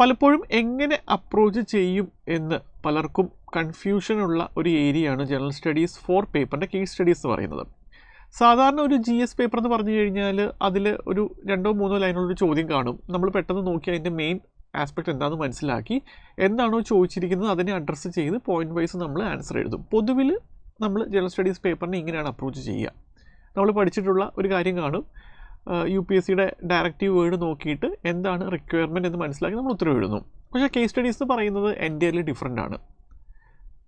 പലപ്പോഴും എങ്ങനെ അപ്രോച്ച് ചെയ്യും എന്ന് പലർക്കും കൺഫ്യൂഷനുള്ള ഒരു ഏരിയയാണ് ജനറൽ സ്റ്റഡീസ് ഫോർ പേപ്പറിന്റെ കേസ് സ്റ്റഡീസ് എന്ന് പറയുന്നത്. സാധാരണ ഒരു ജി എസ് പേപ്പർ എന്ന് പറഞ്ഞു കഴിഞ്ഞാൽ അതിൽ ഒരു രണ്ടോ മൂന്നോ ലൈനുള്ളൊരു ചോദ്യം കാണും. നമ്മൾ പെട്ടെന്ന് നോക്കി അതിന്റെ മെയിൻ ആസ്പെക്ട് എന്താണെന്ന് മനസ്സിലാക്കി എന്താണോ ചോദിച്ചിരിക്കുന്നത് അതിനെ അഡ്രസ്സ് ചെയ്ത് പോയിന്റ് വൈസ് നമ്മൾ ആൻസർ എഴുതും. പൊതുവിൽ നമ്മൾ ജനറൽ സ്റ്റഡീസ് പേപ്പറിനെ ഇങ്ങനെയാണ് അപ്രോച്ച് ചെയ്യുക. നമ്മൾ പഠിച്ചിട്ടുള്ള ഒരു കാര്യം കാണും. യു പി എസ് സിയുടെ ഡയറക്റ്റീവ് വേർഡ് നോക്കിയിട്ട് എന്താണ് റിക്വയർമെന്റ് എന്ന് മനസ്സിലാക്കി നമ്മൾ ഉത്തരവ് എഴുതുന്നു പക്ഷേ കേസ് സ്റ്റഡീസ് എന്ന് പറയുന്നത് എന്റയർലി ഡിഫറെന്റ് ആണ്.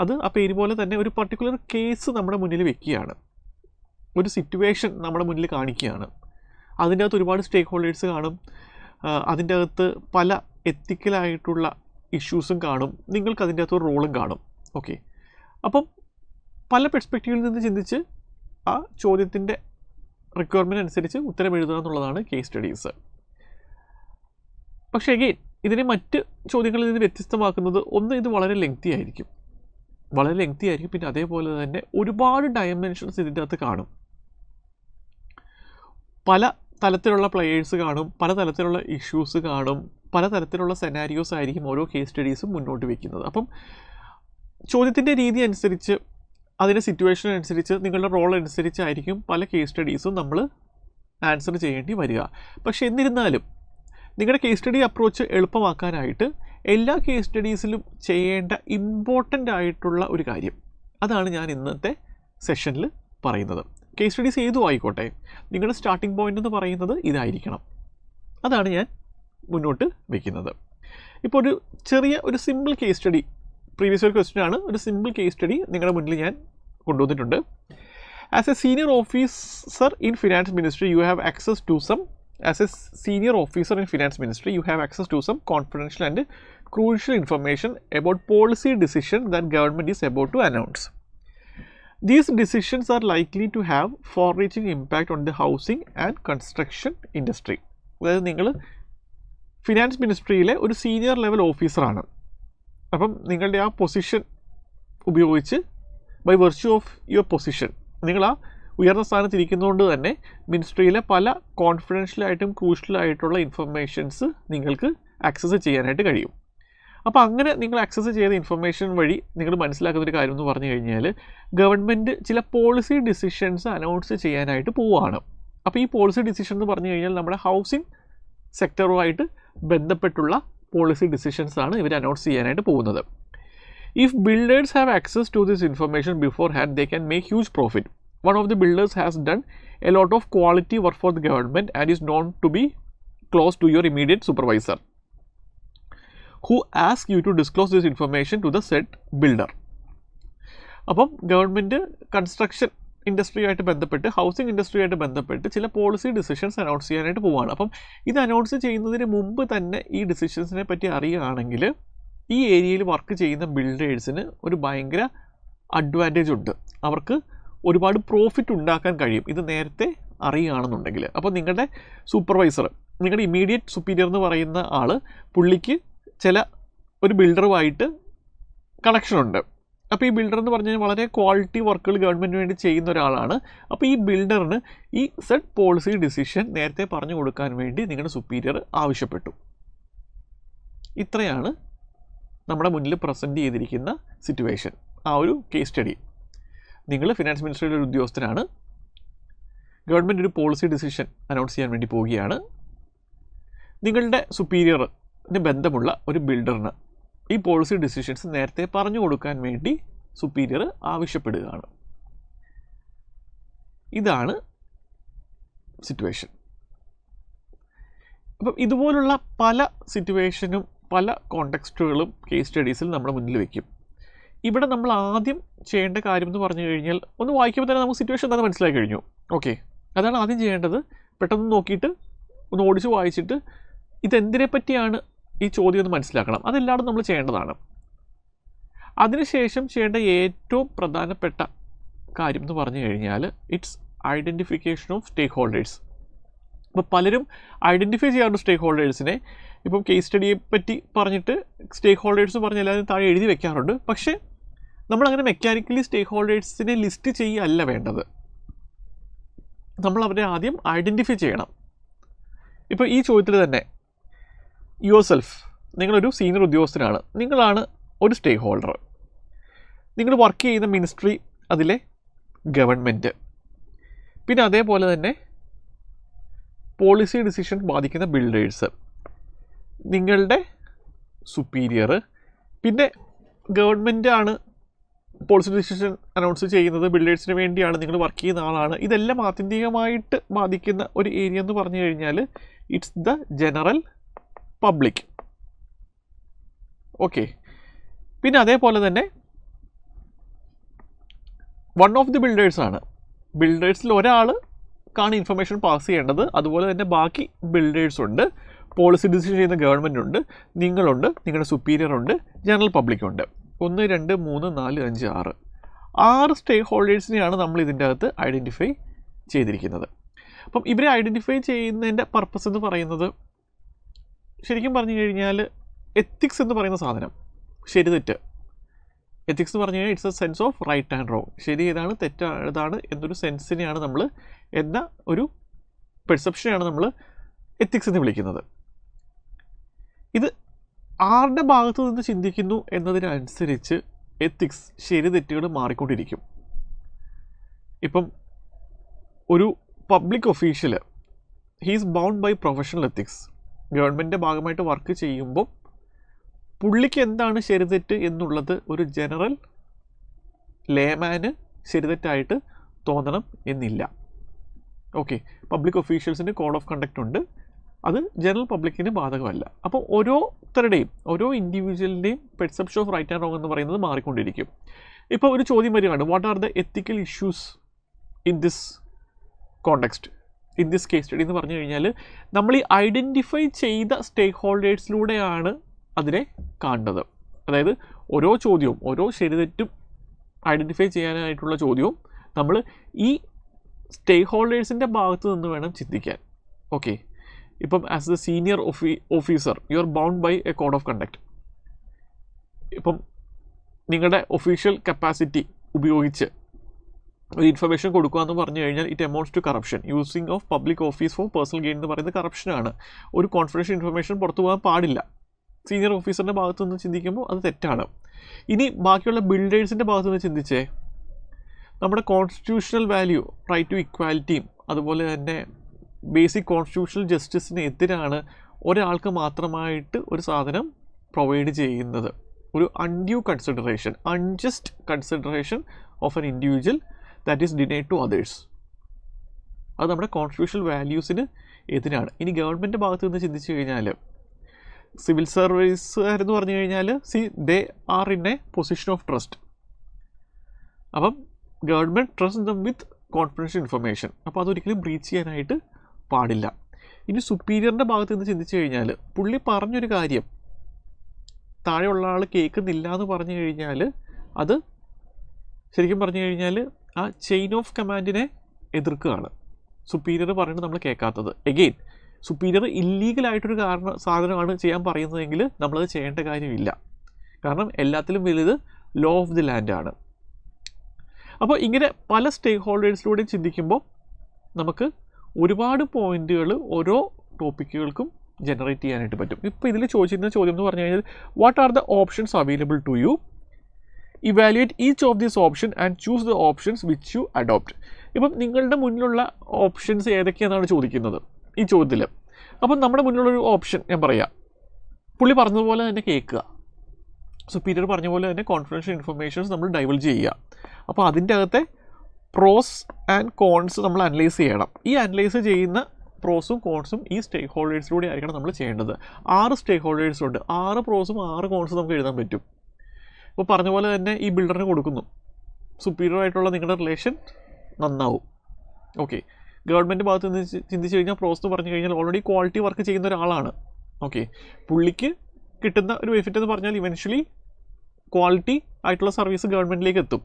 അത് ആ പേര് പോലെ തന്നെ ഒരു പർട്ടിക്കുലർ കേസ് നമ്മുടെ മുന്നിൽ വെക്കുകയാണ്. ഒരു സിറ്റുവേഷൻ നമ്മുടെ മുന്നിൽ കാണിക്കുകയാണ്. അതിന്റെ അകത്ത് ഒരുപാട് സ്റ്റേക്ക് ഹോൾഡേഴ്സ് കാണും അതിന്റെ അകത്ത് പല എത്തിക്കലായിട്ടുള്ള ഇഷ്യൂസും കാണും. നിങ്ങൾക്ക് അതിന്റെ അകത്ത് ഒരു റോളും കാണും. ഓക്കെ അപ്പം പല പെർസ്പെക്റ്റീവിൽ നിന്ന് ചിന്തിച്ച് ആ ചോദ്യത്തിന്റെ റിക്വയർമെന്റ് അനുസരിച്ച് ഉത്തരം എഴുതുക എന്നുള്ളതാണ് കേസ് സ്റ്റഡീസ് പക്ഷേ അഗെയിൻ ഇതിനെ മറ്റ് ചോദ്യങ്ങളിൽ നിന്ന് വ്യത്യസ്തമാക്കുന്നത് ഒന്ന് ഇത് വളരെ ലെങ്തി ആയിരിക്കും. വളരെ ലെങ്തി ആയിരിക്കും. പിന്നെ അതേപോലെ തന്നെ ഒരുപാട് ഡയമെൻഷൻസ് ഇതിന്റെ അകത്ത് കാണും. പല തലത്തിലുള്ള പ്ലെയേഴ്സ് കാണും പല തലത്തിലുള്ള ഇഷ്യൂസ് കാണും പല തരത്തിലുള്ള സെനാരിയോസ് ആയിരിക്കും ഓരോ കേസ് സ്റ്റഡീസും മുന്നോട്ട് വയ്ക്കുന്നത് അപ്പം ചോദ്യത്തിന്റെ രീതി അനുസരിച്ച് അതിന്റെ സിറ്റുവേഷൻ അനുസരിച്ച് നിങ്ങളുടെ റോൾ അനുസരിച്ചായിരിക്കും പല കേസ് സ്റ്റഡീസും നമ്മൾ ആൻസർ ചെയ്യേണ്ടി വരിക. പക്ഷേ എന്നിരുന്നാലും നിങ്ങളുടെ കേസ് സ്റ്റഡി അപ്രോച്ച് എളുപ്പമാക്കാനായിട്ട് എല്ലാ കേസ് സ്റ്റഡീസിലും ചെയ്യേണ്ട ഇമ്പോർട്ടന്റ് ആയിട്ടുള്ള ഒരു കാര്യം. അതാണ് ഞാൻ ഇന്നത്തെ സെഷനിൽ പറയുന്നത്. കേസ് സ്റ്റഡീസ് ഏതും ആയിക്കോട്ടെ. നിങ്ങളുടെ സ്റ്റാർട്ടിംഗ് പോയിന്റ് എന്ന് പറയുന്നത് ഇതായിരിക്കണം. അതാണ് ഞാൻ മുന്നോട്ട് വയ്ക്കുന്നത് ഇപ്പോൾ ഒരു ചെറിയ ഒരു സിമ്പിൾ കേസ് സ്റ്റഡി പ്രീവിയസ് ഒരു ക്വസ്റ്റ്യൻ ആണ് ഒരു സിമ്പിൾ കേസ് സ്റ്റഡി നിങ്ങളുടെ മുന്നിൽ ഞാൻ കൊണ്ടുവന്നിട്ടുണ്ട് as a senior officer in finance ministry you have access to some as a senior officer in finance ministry you have access to some confidential and crucial information about policy decision that government is about to announce. These decisions are likely to have far-reaching impact on the housing and construction industry. അതായത് നിങ്ങൾ finance മിനിസ്ട്രിയിലെ ഒരു senior level ഓഫീസറാണ് അപ്പം നിങ്ങളുടെ ആ position ഉപയോഗിച്ച് by virtue of your position നിങ്ങൾ ആ ഉയർന്ന സ്ഥാനത്ത് ഇരിക്കുന്നതുകൊണ്ട് തന്നെ മിനിസ്ട്രിയിലെ പല കോൺഫിഡൻഷ്യലായിട്ടും ക്രൂഷ്യലായിട്ടുള്ള ഇൻഫർമേഷൻസ് നിങ്ങൾക്ക് ആക്സസ് ചെയ്യാനായിട്ട് കഴിയും. അപ്പോൾ അങ്ങനെ നിങ്ങൾ ആക്സസ് ചെയ്ത ഇൻഫർമേഷൻ വഴി നിങ്ങൾ മനസ്സിലാക്കുന്ന ഒരു കാര്യം എന്ന് പറഞ്ഞു കഴിഞ്ഞാൽ ഗവൺമെന്റ് ചില പോളിസി ഡിസിഷൻസ് അനൗൺസ് ചെയ്യാനായിട്ട് പോവുകയാണ് അപ്പോൾ ഈ പോളിസി ഡിസിഷൻ എന്ന് പറഞ്ഞു കഴിഞ്ഞാൽ നമ്മുടെ ഹൗസിംഗ് സെക്ടറുമായിട്ട് ബന്ധപ്പെട്ടുള്ള പോളിസി ഡിസിഷൻസ് ആണ് ഇവർ അനൗൺസ് ചെയ്യാനായിട്ട് പോകുന്നത് if builders have access to this information beforehand they can make huge profit one of the builders has done a lot of quality work for the government and is known to be close to your immediate supervisor who ask you to disclose this information to the set builder അപ്പം government construction ഇൻഡസ്ട്രിയുമായിട്ട് ബന്ധപ്പെട്ട് housing ഇൻഡസ്ട്രിയുമായിട്ട് ബന്ധപ്പെട്ട് ചില policy decisions announce ചെയ്യാനായിട്ട് പോവുകയാണ് അപ്പം ഇത് announce ചെയ്യുന്നതിന് മുമ്പ് തന്നെ ഈ ഡിസിഷൻസിനെ പറ്റി അറിയുകയാണെങ്കിൽ ഈ ഏരിയയിൽ വർക്ക് ചെയ്യുന്ന ബിൽഡേഴ്സിന് ഒരു ഭയങ്കര അഡ്വാന്റേജ് ഉണ്ട്. അവർക്ക് ഒരുപാട് പ്രോഫിറ്റ് ഉണ്ടാക്കാൻ കഴിയും. ഇത് നേരത്തെ അറിയുകയാണെന്നുണ്ടെങ്കിൽ. അപ്പോൾ നിങ്ങളുടെ സൂപ്പർവൈസർ നിങ്ങളുടെ ഇമീഡിയറ്റ് സുപ്പീരിയർ എന്ന് പറയുന്ന ആൾ പുള്ളിക്ക് ചില ഒരു ബിൽഡറുമായിട്ട് കണക്ഷൻ ഉണ്ട്. അപ്പോൾ ഈ ബിൽഡർ എന്ന് പറഞ്ഞാൽ വളരെ ക്വാളിറ്റി വർക്കുകൾ ഗവൺമെന്റിന് വേണ്ടി ചെയ്യുന്ന ഒരാളാണ്. അപ്പോൾ ഈ ബിൽഡറിന് ഈ സെറ്റ് പോളിസി ഡിസിഷൻ നേരത്തെ പറഞ്ഞു കൊടുക്കാൻ വേണ്ടി നിങ്ങളുടെ സുപ്പീരിയർ ആവശ്യപ്പെട്ടു. ഇത്രയാണ് നമ്മുടെ മുന്നിൽ പ്രസന്റ് ചെയ്തിരിക്കുന്ന സിറ്റുവേഷൻ ആ ഒരു കേസ് സ്റ്റഡി നിങ്ങൾ ഫിനാൻസ് മിനിസ്റ്ററിയുടെ ഒരു ഉദ്യോഗസ്ഥനാണ്. ഗവൺമെന്റ് ഒരു പോളിസി ഡിസിഷൻ അനൗൺസ് ചെയ്യാൻ വേണ്ടി പോവുകയാണ്. നിങ്ങളുടെ സുപ്പീരിയറിന് ബന്ധമുള്ള ഒരു ബിൽഡറിന് ഈ പോളിസി ഡിസിഷൻസ് നേരത്തെ പറഞ്ഞു കൊടുക്കാൻ വേണ്ടി സുപ്പീരിയർ ആവശ്യപ്പെടുകയാണ്. ഇതാണ് സിറ്റുവേഷൻ അപ്പം ഇതുപോലുള്ള പല സിറ്റുവേഷനും പല കോണ്ടെക്സ്റ്റുകളും കേസ് സ്റ്റഡീസിൽ നമ്മൾ മുന്നിൽ വയ്ക്കും ഇവിടെ നമ്മൾ ആദ്യം ചെയ്യേണ്ട കാര്യം എന്ന് പറഞ്ഞു കഴിഞ്ഞാൽ ഒന്ന് വായിക്കുമ്പോൾ തന്നെ നമുക്ക് സിറ്റുവേഷൻ എന്താണെന്ന് മനസ്സിലാക്കി കഴിഞ്ഞു. ഓക്കെ അതാണ് ആദ്യം ചെയ്യേണ്ടത്. പെട്ടെന്ന് നോക്കിയിട്ട് ഒന്ന് ഓടിച്ച് വായിച്ചിട്ട് ഇതെന്തിനെ പറ്റിയാണ് ഈ ചോദ്യം ഒന്ന് മനസ്സിലാക്കണം. അതെല്ലാവരും നമ്മൾ ചെയ്യേണ്ടതാണ്. അതിനുശേഷം ചെയ്യേണ്ട ഏറ്റവും പ്രധാനപ്പെട്ട കാര്യം എന്ന് പറഞ്ഞു കഴിഞ്ഞാൽ it's identification of stakeholders അപ്പോൾ പലരും ഐഡന്റിഫൈ ചെയ്യാറുണ്ട് സ്റ്റേക്ക് ഹോൾഡേഴ്സിനെ ഇപ്പം കേസ് സ്റ്റഡിയെ പറ്റി പറഞ്ഞിട്ട് സ്റ്റേക്ക് ഹോൾഡേഴ്സ് പറഞ്ഞ് എല്ലാവരും താഴെ എഴുതി വെക്കാറുണ്ട്. പക്ഷേ നമ്മളങ്ങനെ മെക്കാനിക്കലി സ്റ്റേക്ക് ഹോൾഡേഴ്സിനെ ലിസ്റ്റ് ചെയ്യുകയല്ല വേണ്ടത്. നമ്മൾ അവരെ ആദ്യം ഐഡന്റിഫൈ ചെയ്യണം. ഇപ്പോൾ ഈ ചോദ്യത്തിൽ തന്നെ യുവർ സെൽഫ് നിങ്ങളൊരു സീനിയർ ഉദ്യോഗസ്ഥനാണ്. നിങ്ങളാണ് ഒരു സ്റ്റേക്ക് ഹോൾഡർ നിങ്ങൾ വർക്ക് ചെയ്യുന്ന മിനിസ്ട്രി അതിലെ ഗവൺമെന്റ് പിന്നെ അതേപോലെ തന്നെ പോളിസി ഡിസിഷൻ ബാധിക്കുന്ന ബിൽഡേഴ്സ് നിങ്ങളുടെ സുപ്പീരിയർ പിന്നെ ഗവൺമെന്റാണ് പോളിസി ഡിസിഷൻ അനൗൺസ് ചെയ്യുന്നത് ബിൽഡേഴ്സിന് വേണ്ടിയാണ്. നിങ്ങൾ വർക്ക് ചെയ്യുന്ന ആളാണ്. ഇതെല്ലാം ആത്യന്തികമായിട്ട് ബാധിക്കുന്ന ഒരു ഏരിയ എന്ന് പറഞ്ഞു കഴിഞ്ഞാൽ it's the general public okay പിന്നെ അതേപോലെ തന്നെ വൺ ഓഫ് ദി ബിൽഡേഴ്സ് ആണ്. ബിൽഡേഴ്സിൽ ഒരാൾ കാണ് ഇൻഫർമേഷൻ പാസ് ചെയ്യേണ്ടത്. അതുപോലെ തന്നെ ബാക്കി ബിൽഡേഴ്സ് ഉണ്ട്. പോളിസി ഡിസിഷൻ ചെയ്യുന്ന ഗവൺമെന്റ് ഉണ്ട്. നിങ്ങളുണ്ട് നിങ്ങളുടെ സുപ്പീരിയർ ഉണ്ട് ജനറൽ പബ്ലിക് ഉണ്ട്. ഒന്ന് രണ്ട് മൂന്ന് നാല് അഞ്ച് ആറ്. ആറ് സ്റ്റേക്ക് ഹോൾഡേഴ്സിനെയാണ് നമ്മൾ ഇതിന്റെ അകത്ത് ഐഡന്റിഫൈ ചെയ്തിരിക്കുന്നത്. അപ്പം ഇവരെ ഐഡന്റിഫൈ ചെയ്യുന്നതിന്റെ പർപ്പസ് എന്ന് പറയുന്നത് ശരിക്കും പറഞ്ഞു കഴിഞ്ഞാൽ എത്തിക്സ് എന്ന് പറയുന്ന സാധനം. ശരി തെറ്റ്. എത്തിക്സ് എന്ന് പറഞ്ഞു കഴിഞ്ഞാൽ it's a sense of right and wrong ശരി ഏതാണ് തെറ്റാണ് എന്നൊരു സെൻസിനെയാണ് നമ്മൾ എന്ന ഒരു പെർസെപ്ഷനെയാണ് നമ്മൾ എത്തിക്സ് എന്ന് വിളിക്കുന്നത്. ഇത് ആരുടെ ഭാഗത്തു നിന്ന് ചിന്തിക്കുന്നു എന്നതിനനുസരിച്ച് എത്തിക്സ് ശരി തെറ്റുകൾ മാറിക്കൊണ്ടിരിക്കും. ഇപ്പം ഒരു public official he's bound by professional ethics ഗവൺമെന്റിന്റെ ഭാഗമായിട്ട് വർക്ക് ചെയ്യുമ്പോൾ പുള്ളിക്ക് എന്താണ് ശരിതെറ്റ് എന്നുള്ളത് ഒരു ജനറൽ ലേമാന് ശരിതെറ്റായിട്ട് തോന്നണം എന്നില്ല. ഓക്കെ പബ്ലിക് ഒഫീഷ്യൽസിന് കോഡ് ഓഫ് കണ്ടക്റ്റ് ഉണ്ട്. അത് ജനറൽ പബ്ലിക്കിന് ബാധകമല്ല. അപ്പോൾ ഓരോരുത്തരുടെയും ഓരോ ഇൻഡിവിജ്വലിന്റെയും perception of right and wrong എന്ന് പറയുന്നത് മാറിക്കൊണ്ടിരിക്കും. ഇപ്പോൾ ഒരു ചോദ്യം വരികയാണ് what are the ethical issues in this context in this case study എന്ന് പറഞ്ഞു കഴിഞ്ഞാൽ നമ്മൾ ഈ ഐഡന്റിഫൈ ചെയ്ത സ്റ്റേക്ക് ഹോൾഡേഴ്സിലൂടെയാണ് അതിനെ കാണുന്നത്. അതായത് ഓരോ ചോദ്യവും ഓരോ ശരിതെറ്റും ഐഡന്റിഫൈ ചെയ്യാനായിട്ടുള്ള ചോദ്യവും നമ്മൾ ഈ സ്റ്റേക്ക് ഹോൾഡേഴ്സിന്റെ ഭാഗത്ത് നിന്ന് വേണം ചിന്തിക്കാൻ. ഓക്കെ ഇപ്പം ആസ് എ സീനിയർ ഓഫീ officer you are bound by a code of conduct ഇപ്പം നിങ്ങളുടെ ഒഫീഷ്യൽ കപ്പാസിറ്റി ഉപയോഗിച്ച് ഒരു ഇൻഫർമേഷൻ കൊടുക്കുക എന്ന് പറഞ്ഞു കഴിഞ്ഞാൽ it amounts to corruption using of public office for personal gain എന്ന് പറയുന്നത് കറപ്ഷനാണ് ഒരു കോൺഫിഡൻഷ്യൽ ഇൻഫർമേഷൻ പുറത്തു പോകാൻ പാടില്ല. സീനിയർ ഓഫീസറിന്റെ ഭാഗത്തു നിന്ന് ചിന്തിക്കുമ്പോൾ അത് തെറ്റാണ്. ഇനി ബാക്കിയുള്ള ബിൽഡേഴ്സിന്റെ ഭാഗത്തു നിന്ന് ചിന്തിച്ചേ. നമ്മുടെ കോൺസ്റ്റിറ്റ്യൂഷണൽ വാല്യൂ റൈറ്റ് ടു ഇക്വാലിറ്റിയും അതുപോലെ തന്നെ ബേസിക് കോൺസ്റ്റിറ്റ്യൂഷണൽ ജസ്റ്റിസിന് എതിരാണ് ഒരാൾക്ക് മാത്രമായിട്ട് ഒരു സാധനം പ്രൊവൈഡ് ചെയ്യുന്നത്. ഒരു undue consideration unjust consideration of an individual that is denied to others അത് നമ്മുടെ കോൺസ്റ്റിറ്റ്യൂഷണൽ വാല്യൂസിന് എതിരാണ്. ഇനി ഗവൺമെന്റ് ഭാഗത്ത് നിന്ന് ചിന്തിച്ചു കഴിഞ്ഞാൽ സിവിൽ സർവീസുകാരെന്ന് പറഞ്ഞു കഴിഞ്ഞാൽ see they are in a position of trust അപ്പം government trust them with confidential information അപ്പോൾ അതൊരിക്കലും ബ്രീച്ച് ചെയ്യാനായിട്ട് പാടില്ല. ഇനി സുപ്പീരിയറിന്റെ ഭാഗത്ത് നിന്ന് ചിന്തിച്ചു കഴിഞ്ഞാൽ പുള്ളി പറഞ്ഞൊരു കാര്യം. താഴെയുള്ള ആൾ കേൾക്കുന്നില്ല എന്ന് പറഞ്ഞു കഴിഞ്ഞാൽ അത് ശരിക്കും പറഞ്ഞു കഴിഞ്ഞാൽ ആ ചെയിൻ ഓഫ് കമാൻഡിനെ എതിർക്കുകയാണ്. സുപ്പീരിയർ പറയുന്നത് നമ്മൾ കേൾക്കാത്തത്. എഗെയിൻ സുപ്പീരിയർ ഇല്ലീഗലായിട്ടൊരു കാരണം സാധനമാണ് ചെയ്യാൻ പറയുന്നതെങ്കിൽ നമ്മളത് ചെയ്യേണ്ട കാര്യമില്ല. കാരണം എല്ലാത്തിലും വലുത് ലോ ഓഫ് ദി ലാൻഡാണ് അപ്പോൾ ഇങ്ങനെ പല സ്റ്റേക്ക് ഹോൾഡേഴ്സിലൂടെയും ചിന്തിക്കുമ്പോൾ നമുക്ക് ഒരുപാട് പോയിന്റുകൾ ഓരോ ടോപ്പിക്കുകൾക്കും ജനറേറ്റ് ചെയ്യാനായിട്ട് പറ്റും. ഇപ്പോൾ ഇതിൽ ചോദിച്ചിരുന്ന ചോദ്യം എന്ന് പറഞ്ഞു കഴിഞ്ഞാൽ what are the options available to you evaluate each of these option and choose the options which you adopt ഇപ്പം നിങ്ങളുടെ മുന്നിലുള്ള ഓപ്ഷൻസ് ഏതൊക്കെയാണെന്നാണ് ചോദിക്കുന്നത് ഈ ചോദ്യത്തിൽ. അപ്പം നമ്മുടെ മുന്നിലുള്ളൊരു ഓപ്ഷൻ ഞാൻ പറയാം. പുള്ളി പറഞ്ഞതുപോലെ തന്നെ കേൾക്കുക. സുപ്പീരിയർ പറഞ്ഞ പോലെ തന്നെ കോൺഫിഡൻഷ്യൽ ഇൻഫർമേഷൻസ് നമ്മൾ ഡൈവൽജ് ചെയ്യുക. അപ്പോൾ അതിന്റെ അകത്തെ പ്രോസ് ആൻഡ് കോൺസ് നമ്മൾ അനലൈസ് ചെയ്യണം. ഈ അനലൈസ് ചെയ്യുന്ന പ്രോസും കോൺസും ഈ സ്റ്റേക്ക് ഹോൾഡേഴ്സിലൂടെ ആയിരിക്കണം നമ്മൾ ചെയ്യേണ്ടത്. ആറ് സ്റ്റേക്ക് ഹോൾഡേഴ്സ് ഉണ്ട്. ആറ് പ്രോസും ആറ് കോൺസും നമുക്ക് എഴുതാൻ പറ്റും. ഇപ്പോൾ പറഞ്ഞ പോലെ തന്നെ ഈ ബിൽഡറിന് കൊടുക്കുന്നു. സുപ്പീരിയർ ആയിട്ടുള്ള നിങ്ങളുടെ റിലേഷൻ നന്നാവും. ഓക്കെ ഗവൺമെന്റ് ഭാഗത്ത് നിന്ന് ചിന്തിച്ച് കഴിഞ്ഞാൽ പ്രോസ് എന്ന് പറഞ്ഞു കഴിഞ്ഞാൽ ഓൾറെഡി ക്വാളിറ്റി വർക്ക് ചെയ്യുന്ന ഒരാളാണ്. ഓക്കെ പുള്ളിക്ക് കിട്ടുന്ന ഒരു ബെനിഫിറ്റ് എന്ന് പറഞ്ഞാൽ ഇവൻച്വലി ക്വാളിറ്റി ആയിട്ടുള്ള സർവീസ് ഗവൺമെന്റിലേക്ക് എത്തും.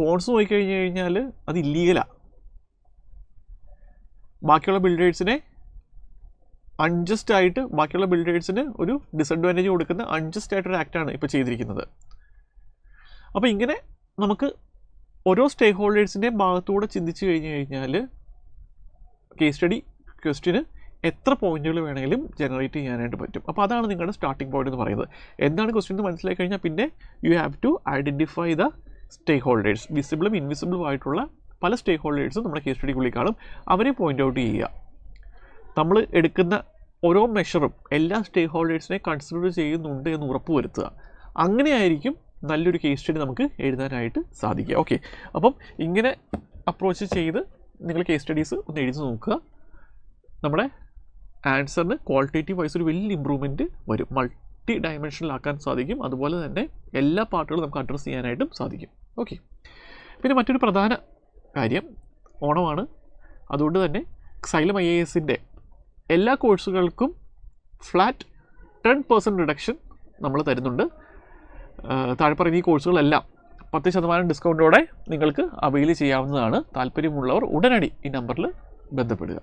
കോൺസ് പോയി കഴിഞ്ഞ് കഴിഞ്ഞാൽ അത് ഇല്ലീഗലാണ് ബാക്കിയുള്ള ബിൽഡേഴ്സിനെ അൺജസ്റ്റ് ആയിട്ട് ബാക്കിയുള്ള ബിൽഡേഴ്സിന് ഒരു ഡിസഡ്വാന്റേജ് കൊടുക്കുന്ന അൺജസ്റ്റ് ആയിട്ടൊരു ആക്റ്റാണ് ഇപ്പോൾ ചെയ്തിരിക്കുന്നത്. അപ്പോൾ ഇങ്ങനെ നമുക്ക് ഓരോ സ്റ്റേക്ക് ഹോൾഡേഴ്സിന്റെയും ഭാഗത്തൂടെ ചിന്തിച്ച് കഴിഞ്ഞ് കഴിഞ്ഞാൽ കേസ് സ്റ്റഡി ക്വസ്റ്റിന് എത്ര പോയിന്റുകൾ വേണമെങ്കിലും ജനറേറ്റ് ചെയ്യാനായിട്ട് പറ്റും. അപ്പോൾ അതാണ് നിങ്ങളുടെ സ്റ്റാർട്ടിംഗ് പോയിന്റ് എന്ന് പറയുന്നത്. എന്താണ് ക്വസ്റ്റ്യൻ എന്ന് മനസ്സിലാക്കി കഴിഞ്ഞാൽ പിന്നെ you have to identify the stakeholders വിസിബിളും ഇൻവിസിബിളും ആയിട്ടുള്ള പല സ്റ്റേക്ക് ഹോൾഡേഴ്സും നമ്മുടെ കേസ് സ്റ്റഡിക്കുള്ളിൽ കാണും. അവരെ പോയിന്റ് ഔട്ട് ചെയ്യുക. നമ്മൾ എടുക്കുന്ന ഓരോ മെഷറും എല്ലാ സ്റ്റേക്ക് ഹോൾഡേഴ്സിനെ കൺസിഡർ ചെയ്യുന്നുണ്ട് എന്ന് ഉറപ്പുവരുത്തുക. അങ്ങനെയായിരിക്കും നല്ലൊരു കേസ് സ്റ്റഡി നമുക്ക് എഴുതാനായിട്ട് സാധിക്കുക. ഓക്കെ അപ്പം ഇങ്ങനെ അപ്രോച്ച് ചെയ്ത് നിങ്ങൾ കേസ് സ്റ്റഡീസ് ഒന്ന് എഴുതി നോക്കുക. നമ്മുടെ ആൻസറിന് ക്വാളിറ്റേറ്റീവ് വൈസ് ഒരു വലിയ ഇമ്പ്രൂവ്മെന്റ് വരും. മൾട്ടി ഡയമെൻഷനിലാക്കാൻ സാധിക്കും. അതുപോലെ തന്നെ എല്ലാ പാർട്ടുകളും നമുക്ക് അഡ്രസ്സ് ചെയ്യാനായിട്ടും സാധിക്കും. ഓക്കെ പിന്നെ മറ്റൊരു പ്രധാന കാര്യം ഓണമാണ്. അതുകൊണ്ട് തന്നെ സൈലം ഐ എ എസിന്റെ എല്ലാ കോഴ്സുകൾക്കും ഫ്ലാറ്റ് ടെൻ പെർസെന്റ് റിഡക്ഷൻ നമ്മൾ തരുന്നുണ്ട്. താഴെ പറയുന്ന ഈ കോഴ്സുകളെല്ലാം പത്ത് ശതമാനം ഡിസ്കൗണ്ടോടെ നിങ്ങൾക്ക് അവൈൽ ചെയ്യാവുന്നതാണ് താല്പര്യമുള്ളവർ ഉടനടി ഈ നമ്പറിൽ ബന്ധപ്പെടുക.